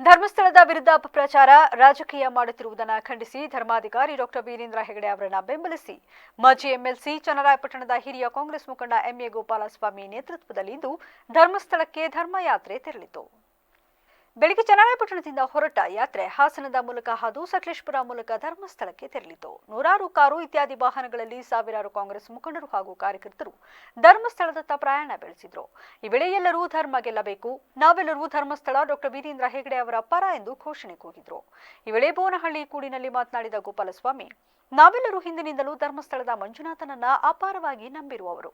ಧರ್ಮಸ್ಥಳದ ವಿರುದ್ಧ ಅಪಪ್ರಚಾರ, ರಾಜಕೀಯ ಮಾಡುತ್ತಿರುವುದನ್ನು ಖಂಡಿಸಿ ಧರ್ಮಾಧಿಕಾರಿ ಡಾಕ್ಟರ್ ವೀರೇಂದ್ರ ಹೆಗಡೆ ಅವರನ್ನು ಬೆಂಬಲಿಸಿ ಮಾಜಿ ಎಂಎಲ್ಸಿ ಚನ್ನರಾಯಪಟ್ಟಣದ ಹಿರಿಯ ಕಾಂಗ್ರೆಸ್ ಮುಖಂಡ ಎಂಎ ಗೋಪಾಲಸ್ವಾಮಿ ನೇತೃತ್ವದಲ್ಲಿಂದು ಧರ್ಮಸ್ಥಳಕ್ಕೆ ಧರ್ಮಯಾತ್ರೆ ತೆರಳಿತು. ಬೆಳಗ್ಗೆ ಚನ್ನರಾಯಪಟ್ಟಣದಿಂದ ಹೊರಟ ಯಾತ್ರೆ ಹಾಸನದ ಮೂಲಕ ಹಾದು ಸಕಲೇಶ್ಪುರ ಮೂಲಕ ಧರ್ಮಸ್ಥಳಕ್ಕೆ ತೆರಳಿತು. ನೂರಾರು ಕಾರು ಇತ್ಯಾದಿ ವಾಹನಗಳಲ್ಲಿ ಸಾವಿರಾರು ಕಾಂಗ್ರೆಸ್ ಮುಖಂಡರು ಹಾಗೂ ಕಾರ್ಯಕರ್ತರು ಧರ್ಮಸ್ಥಳದತ್ತ ಪ್ರಯಾಣ ಬೆಳೆಸಿದ್ರು. ಈ ವೇಳೆ ಎಲ್ಲರೂ ಧರ್ಮ ಗೆಲ್ಲಬೇಕು. ನಾವೆಲ್ಲರೂ ಧರ್ಮಸ್ಥಳ ಡಾಕ್ಟರ್ ವೀರೇಂದ್ರ ಹೆಗಡೆ ಅವರ ಪರ ಎಂದು ಘೋಷಣೆ ಕೂಗಿದ್ರು. ಈ ವೇಳೆ ಬೋನಹಳ್ಳಿ ಕೂಡಿನಲ್ಲಿ ಮಾತನಾಡಿದ ಗೋಪಾಲಸ್ವಾಮಿ, ನಾವೆಲ್ಲರೂ ಹಿಂದಿನಿಂದಲೂ ಧರ್ಮಸ್ಥಳದ ಮಂಜುನಾಥನನ್ನ ಅಪಾರವಾಗಿ ನಂಬಿರುವವರು.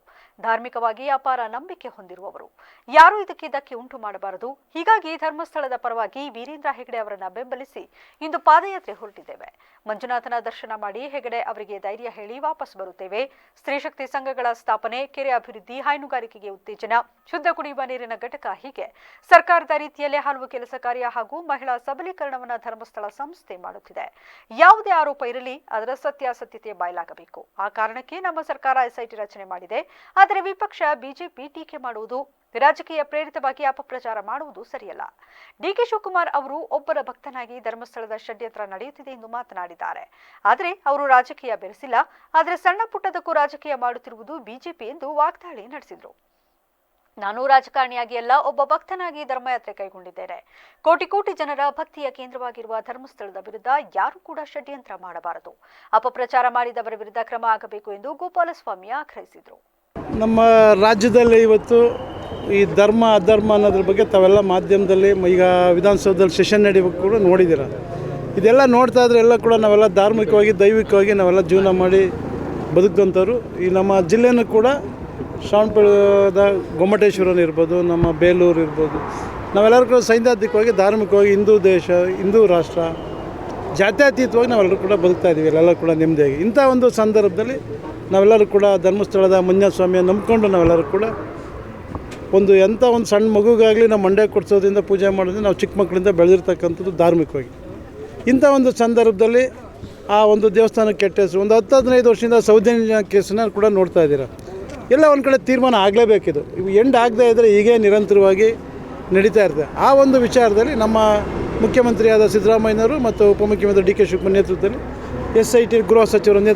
ಧಾರ್ಮಿಕವಾಗಿ ಅಪಾರ ನಂಬಿಕೆ ಹೊಂದಿರುವವರು. ಯಾರು ಇದಕ್ಕೆ ಧಕ್ಕೆ ಉಂಟು ಮಾಡಬಾರದು. ಹೀಗಾಗಿ ಧರ್ಮಸ್ಥಳದ ಪರವಾಗಿ ವೀರೇಂದ್ರ ಹೆಗಡೆ ಅವರನ್ನ ಬೆಂಬಲಿಸಿ ಇಂದು ಪಾದಯಾತ್ರೆ ಹೊರಟಿದ್ದೇವೆ. ಮಂಜುನಾಥನ ದರ್ಶನ ಮಾಡಿ ಹೆಗಡೆ ಅವರಿಗೆ ಧೈರ್ಯ ಹೇಳಿ ವಾಪಸ್ ಬರುತ್ತೇವೆ. ಸ್ತ್ರೀಶಕ್ತಿ ಸಂಘಗಳ ಸ್ಥಾಪನೆ, ಕೆರೆ ಅಭಿವೃದ್ಧಿ, ಹೈನುಗಾರಿಕೆಗೆ ಉತ್ತೇಜನ, ಶುದ್ಧ ಕುಡಿಯುವ ನೀರಿನ ಘಟಕ ಹೀಗೆ. ಸರ್ಕಾರದ ರೀತಿಯಲ್ಲೇ ಹಲವು ಕೆಲಸ ಕಾರ್ಯ ಹಾಗೂ ಮಹಿಳಾ ಸಬಲೀಕರಣವನ್ನ ಧರ್ಮಸ್ಥಳ ಸಂಸ್ಥೆ ಮಾಡುತ್ತಿದೆ. ಯಾವುದೇ ಆರೋಪ ಇರಲಿ, ಅದರ ಸತ್ಯಾಸತ್ಯತೆ ಬಯಲಾಗಬೇಕು. ಆ ಕಾರಣಕ್ಕೆ ನಮ್ಮ ಸರ್ಕಾರ ಎಸ್ಐಟಿ ರಚನೆ ಮಾಡಿದೆ. ಆದರೆ ವಿಪಕ್ಷ ಬಿಜೆಪಿ ಟೀಕೆ ಮಾಡುವುದು ರಾಜಕೀಯ ಪ್ರೇರಿತವಾಗಿ ಅಪಪ್ರಚಾರ ಮಾಡುವುದು ಸರಿಯಲ್ಲ. ಡಿಕೆ ಶಿವಕುಮಾರ್ ಅವರು ಒಬ್ಬರ ಭಕ್ತನಾಗಿ ಧರ್ಮಸ್ಥಳದ ಷಡ್ಯಂತ್ರ ನಡೆಯುತ್ತಿದೆ ಎಂದು ಮಾತನಾಡಿದ್ದಾರೆ. ಆದರೆ ಅವರು ರಾಜಕೀಯ ಬೆರೆಸಿಲ್ಲ. ಆದರೆ ಸಣ್ಣ ಪುಟ್ಟದಕ್ಕೂ ರಾಜಕೀಯ ಮಾಡುತ್ತಿರುವುದು ಬಿಜೆಪಿ ಎಂದು ವಾಗ್ದಾಳಿ ನಡೆಸಿದರು. ನಾನು ರಾಜಕಾರಣಿಯಾಗಿ ಅಲ್ಲ, ಒಬ್ಬ ಭಕ್ತನಾಗಿ ಧರ್ಮಯಾತ್ರೆ ಕೈಗೊಂಡಿದ್ದೇನೆ. ಕೋಟಿ ಕೋಟಿ ಜನರ ಭಕ್ತಿಯ ಕೇಂದ್ರವಾಗಿರುವ ಧರ್ಮಸ್ಥಳದ ವಿರುದ್ಧ ಯಾರು ಕೂಡ ಷಡ್ಯಂತ್ರ ಮಾಡಬಾರದು. ಅಪಪ್ರಚಾರ ಮಾಡಿದವರ ವಿರುದ್ಧ ಕ್ರಮ ಆಗಬೇಕು ಎಂದು ಗೋಪಾಲಸ್ವಾಮಿ ಆಗ್ರಹಿಸಿದರು. ನಮ್ಮ ರಾಜ್ಯದಲ್ಲಿ ಇವತ್ತು ಈ ಧರ್ಮ, ಅಧರ್ಮ ಅನ್ನೋದ್ರ ಬಗ್ಗೆ ತಾವೆಲ್ಲ ಮಾಧ್ಯಮದಲ್ಲಿ ಈಗ ವಿಧಾನಸೌಧದಲ್ಲಿ ಸೆಷನ್ ನಡೆಯುವಾಗ ಕೂಡ ನೋಡಿದ್ದೀರ? ಇದೆಲ್ಲ ನೋಡ್ತಾ ಇದ್ರೆ ಎಲ್ಲ ಕೂಡ ನಾವೆಲ್ಲ ಧಾರ್ಮಿಕವಾಗಿ, ದೈವಿಕವಾಗಿ ನಾವೆಲ್ಲ ಜೀವನ ಮಾಡಿ ಬದುಕಂಥವ್ರು ಈ ನಮ್ಮ ಜಿಲ್ಲೆನೂ ಕೂಡ ಶ್ರವಣಬೆಳಗೊಳದ ಗೊಮ್ಮಟೇಶ್ವರನ ಇರ್ಬೋದು, ನಮ್ಮ ಬೇಲೂರು ಇರ್ಬೋದು. ನಾವೆಲ್ಲರೂ ಕೂಡ ಸೈದ್ಧಾಂತಿಕವಾಗಿ ಧಾರ್ಮಿಕವಾಗಿ ಹಿಂದೂ ದೇಶ, ಹಿಂದೂ ರಾಷ್ಟ್ರ, ಜಾತ್ಯತೀತವಾಗಿ ನಾವೆಲ್ಲರೂ ಕೂಡ ಬದುಕ್ತಾ ಇದ್ದೀವಿ ಎಲ್ಲರೂ ಕೂಡ ನೆಮ್ಮದಿಯಾಗಿ. ಇಂಥ ಒಂದು ಸಂದರ್ಭದಲ್ಲಿ ನಾವೆಲ್ಲರೂ ಕೂಡ ಧರ್ಮಸ್ಥಳದ ಮಂಜುನಾಥ ಸ್ವಾಮಿಯನ್ನು ನಂಬ್ಕೊಂಡು ನಾವೆಲ್ಲರೂ ಕೂಡ ಒಂದು ಎಂಥ ಒಂದು ಸಣ್ಣ ಮಗುಗಾಗಲಿ ನಾವು ಮಂಡ್ಯ ಕೊಡಿಸೋದ್ರಿಂದ ಪೂಜೆ ಮಾಡೋದ್ರಿಂದ ನಾವು ಚಿಕ್ಕ ಮಕ್ಕಳಿಂದ ಬೆಳೆದಿರ್ತಕ್ಕಂಥದ್ದು ಧಾರ್ಮಿಕವಾಗಿ. ಇಂಥ ಒಂದು ಸಂದರ್ಭದಲ್ಲಿ ಆ ಒಂದು ದೇವಸ್ಥಾನಕ್ಕೆ ಕೆಟ್ಟ ಹೆಸರು ಒಂದು ಹತ್ತು ಹದಿನೈದು ವರ್ಷದಿಂದ ಸೌಜನ್ಯ ಕೇಸನ್ನ ಕೂಡ ನೋಡ್ತಾ ಇದ್ದೀರಾ? ಎಲ್ಲ ಒಂದು ಕಡೆ ತೀರ್ಮಾನ ಆಗಲೇಬೇಕಿದು. ಇವು ಎಂಡ್ ಆಗದೇ ಇದ್ದರೆ ಹೀಗೆ ನಿರಂತರವಾಗಿ ನಡೀತಾ ಇರ್ತದೆ. ಆ ಒಂದು ವಿಚಾರದಲ್ಲಿ ನಮ್ಮ ಮುಖ್ಯಮಂತ್ರಿಯಾದ ಸಿದ್ದರಾಮಯ್ಯನವರು ಮತ್ತು ಉಪಮುಖ್ಯಮಂತ್ರಿ ಡಿ ಕೆ ಶಿವಕುಮಾರ್ ನೇತೃತ್ವದಲ್ಲಿ ಎಸ್ ಐ ಟಿ ಗೃಹ ಸಚಿವರ